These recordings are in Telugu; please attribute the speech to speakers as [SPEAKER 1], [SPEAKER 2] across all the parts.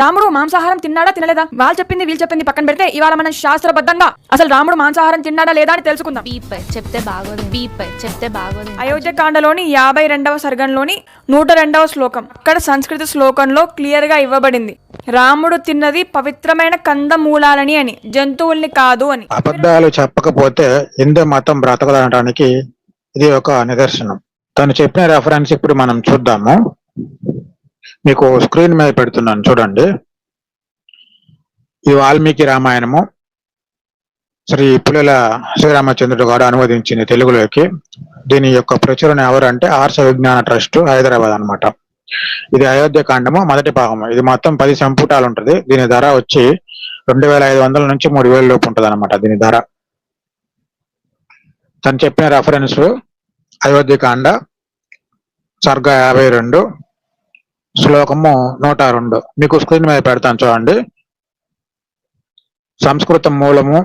[SPEAKER 1] రాముడు మాంసాహారం తిన్నాడా తినలేదా? వాళ్ళు చెప్పింది వీళ్ళు చెప్పింది పక్కన పెడితే ఇవాళ మనం శాస్త్రబద్ధంగా అసలు రాముడు మాంసాహారం తిన్నాడా లేదా అని తెలుసుకుందాం.
[SPEAKER 2] బీప్ చెప్తే బాగోదు. బీప్ చెప్తే బాగోదు.
[SPEAKER 1] అయోధ్య కాండలోని యాభై రెండవ సర్గంలోని నూట రెండవ శ్లోకం. ఇక్కడ సంస్కృత శ్లోకంలో క్లియర్గా ఇవ్వబడింది. రాముడు తిన్నది పవిత్రమైన కందమూలాలని అని జంతువుల్ని కాదు అని.
[SPEAKER 3] అబద్ధాలు చెప్పకపోతే హిందూ మతం బ్రతకదనడానికి ఇది ఒక నిదర్శనం. తను చెప్పిన రెఫరెన్స్ ఇప్పుడు మనం చూద్దాము. మీకు స్క్రీన్ మీద పెడుతున్నాను చూడండి. ఈ వాల్మీకి రామాయణము. శ్రీ పుల్లెల శ్రీరామచంద్రుడు గారు అనువదించింది తెలుగులోకి. దీని యొక్క ప్రచురణ ఎవరంటే ఆర్ష విజ్ఞాన ట్రస్ట్ హైదరాబాద్ అనమాట ఇది అయోధ్య కాండము మొదటి భాగము. ఇది మొత్తం పది సంపుటాలు ఉంటుంది. దీని ధర వచ్చి రెండు వేల ఐదు వందల నుంచి మూడు వేల లోపు ఉంటుంది అనమాట దీని ధర. తను చెప్పిన రెఫరెన్స్ అయోధ్య కాండ సర్గ యాభై రెండు శ్లోకము నూట రెండు. మీకు స్క్రీన్ మీద పెడతాను చూడండి. సంస్కృత మూలము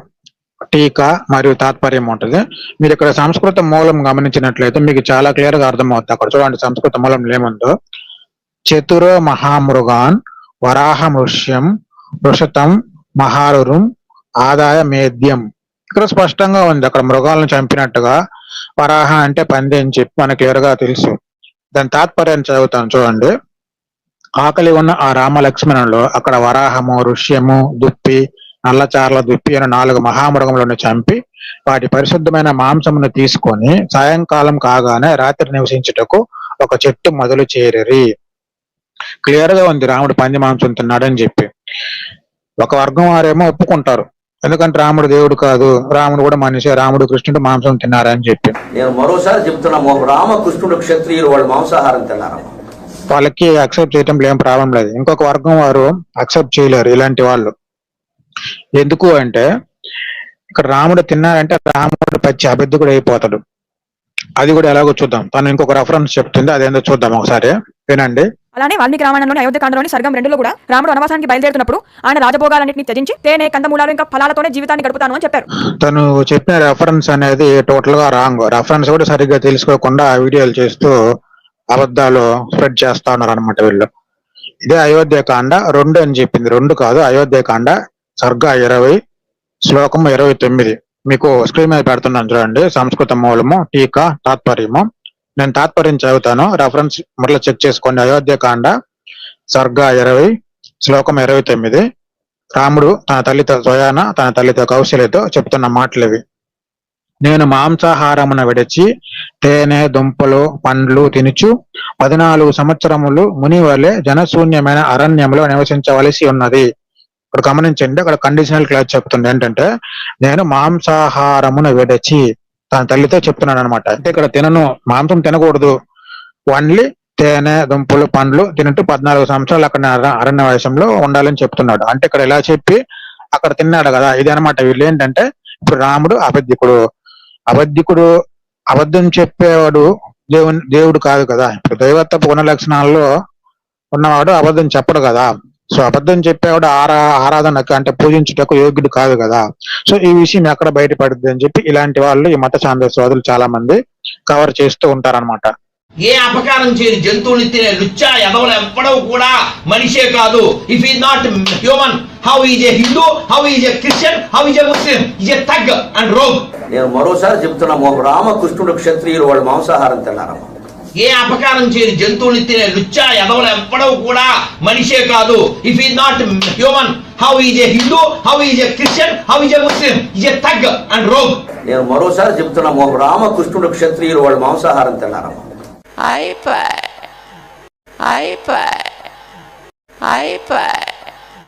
[SPEAKER 3] టీకా మరియు తాత్పర్యం ఉంటుంది. మీరు ఇక్కడ సంస్కృత మూలం గమనించినట్లయితే మీకు చాలా క్లియర్గా అర్థమవుతుంది. అక్కడ చూడండి సంస్కృత మూలం ఏముందో. చతురో మహామృగాన్ వరాహ మృష్యం వృషతం మహారురుం ఆదాయ మేద్యం ఇక్కడ స్పష్టంగా ఉంది. అక్కడ మృగాలను చంపినట్టుగా వరాహ అంటే పంది అని చెప్పి మనకు క్లియర్గా తెలుసు. దాని తాత్పర్యాన్ని చదువుతాను చూడండి. ఆకలి ఉన్న ఆ రామలక్ష్మణులు అక్కడ వరాహము ఋష్యము దుప్పి నల్లచార్ల దుప్పి అని నాలుగు మహామృగములను చంపి వాటి పరిశుద్ధమైన మాంసమును తీసుకొని సాయంకాలం కాగానే రాత్రి నివసించుటకు ఒక చెట్టు మొదలు చేరిరి. క్లియర్గా ఉంది రాముడు పంది మాంసం తిన్నాడని చెప్పి. ఒక వర్గం వారేమో ఒప్పుకుంటారు. ఎందుకంటే రాముడు దేవుడు కాదు రాముడు కూడా మనిషి రాముడు కృష్ణుడు మాంసం తిన్నారని చెప్పి.
[SPEAKER 4] నేను మరోసారి చెప్తున్నా రామకృష్ణుడు క్షత్రియులు వాళ్ళు మాంసాహారం తిన్నారమ్మా.
[SPEAKER 3] వాళ్ళకి అక్సెప్ట్ చేయటంలో ఏం ప్రాబ్లం లేదు. ఇంకొక వర్గం వారు అక్సెప్ట్ చేయలేరు ఇలాంటి వాళ్ళు. ఎందుకు అంటే ఇక్కడ రాముడు తిన్నారంటే రాముడు పచ్చి అబద్ధకుడు అయిపోతాడు. అది కూడా ఎలాగో చూద్దాం. తను ఇంకొక రెఫరెన్స్ చెప్తుంది అదేందో చూద్దాం ఒకసారి. వినండి.
[SPEAKER 1] అలానే వాల్మీకి రామాయణంలోని అయోధ్య కాండలోని సర్గం రెండులో కూడా రాముడు వనవాసానికి బయలుదేరుతున్నప్పుడు ఆయన రాజభోగాలన్నింటినీ త్యజించి తేనె కందమూలాలు ఇంకా ఫలాలతోనే జీవితాన్ని గడుపుతాను అని చెప్పారు.
[SPEAKER 3] తను చెప్పిన రెఫరెన్స్ అనేది టోటల్గా రాంగ్ రెఫరెన్స్ కూడా సరిగ్గా తెలుసుకోకుండా ఆ వీడియోలు చేస్తూ అబద్ధాలు స్ప్రెడ్ చేస్తా ఉన్నారు అనమాట వీళ్ళు. ఇదే అయోధ్య కాండ రెండు అని చెప్పింది. రెండు కాదు అయోధ్య కాండ సర్గ ఇరవై శ్లోకం ఇరవై తొమ్మిది. మీకు స్క్రీన్ మీద పెడుతున్నాను చూడండి. సంస్కృత మూలము టీకా తాత్పర్యము. నేను తాత్పర్యం చదువుతాను. రెఫరెన్స్ మరలా చెక్ చేసుకోండి. అయోధ్య కాండ సర్గ ఇరవై శ్లోకం ఇరవై తొమ్మిది. రాముడు తన తల్లితో స్వయాన తన తల్లితో కౌశల్యతో చెప్తున్న మాటలు ఇవి. నేను మాంసాహారమున విడచి తేనె దుంపలు పండ్లు తినుచు పద్నాలుగు సంవత్సరములు ముని వలె జనశూన్యమైన అరణ్యంలో నివసించవలసి ఉన్నది. ఇక్కడ గమనించండి అక్కడ కండిషనల్ క్లాస్ చెప్తుంది. ఏంటంటే నేను మాంసాహారమున విడచి తన తల్లితో చెప్తున్నాను అనమాట అంటే ఇక్కడ తినను మాంసం తినకూడదు. ఓన్లీ తేనె దుంపలు పండ్లు తినట్టు పద్నాలుగు సంవత్సరాలు అక్కడ అరణ్య వయసంలో ఉండాలని చెప్తున్నాడు. అంటే ఇక్కడ ఇలా చెప్పి అక్కడ తిన్నాడు కదా. ఇది అనమాట వీళ్ళు ఏంటంటే ఇప్పుడు రాముడు అబద్ధికుడు. అబద్ధికుడు అబద్ధం చెప్పేవాడు దేవుని దేవుడు కాదు కదా. ఇప్పుడు దైవత్వ గుణ లక్షణాల్లో ఉన్నవాడు అబద్ధం చెప్పడు కదా. సో అబద్ధం చెప్పేవాడు ఆరా ఆరాధనకు అంటే పూజించుటకు యోగ్యుడు కాదు కదా. సో ఈ విషయం ఎక్కడ బయటపడుద్ది అని చెప్పి ఇలాంటి వాళ్ళు ఈ మత సాందస్వాదులు చాలా మంది కవర్ చేస్తూ ఉంటారన్నమాట.
[SPEAKER 5] ఏ అపకారం చేయని జంతువుని తినే లుచ్చా ఎదవలు ఎవ్వడవు కూడా మనిషే కాదు if is not human how is a Hindu how is a Christian how is a Muslim is a thug and rogue
[SPEAKER 4] నేను మరోసారి చెప్తున్నా రామకృష్ణుడు క్షత్రియులు వాళ్ళు మాంసాహారం తిన్నారమ్మా
[SPEAKER 5] ఏ అపకారం చేయని జంతువుని తినే లుచ్చా ఎదవలు ఎవ్వడవు కూడా మనిషే కాదు if is not human how is a Hindu how is a Christian how is a Muslim is a thug and rogue
[SPEAKER 4] నేను మరోసారి చెప్తున్నా రామకృష్ణుడు క్షత్రియులు వాళ్ళు మాంసాహారం తిన్నారమ్మా
[SPEAKER 6] iPad, iPad, iPad.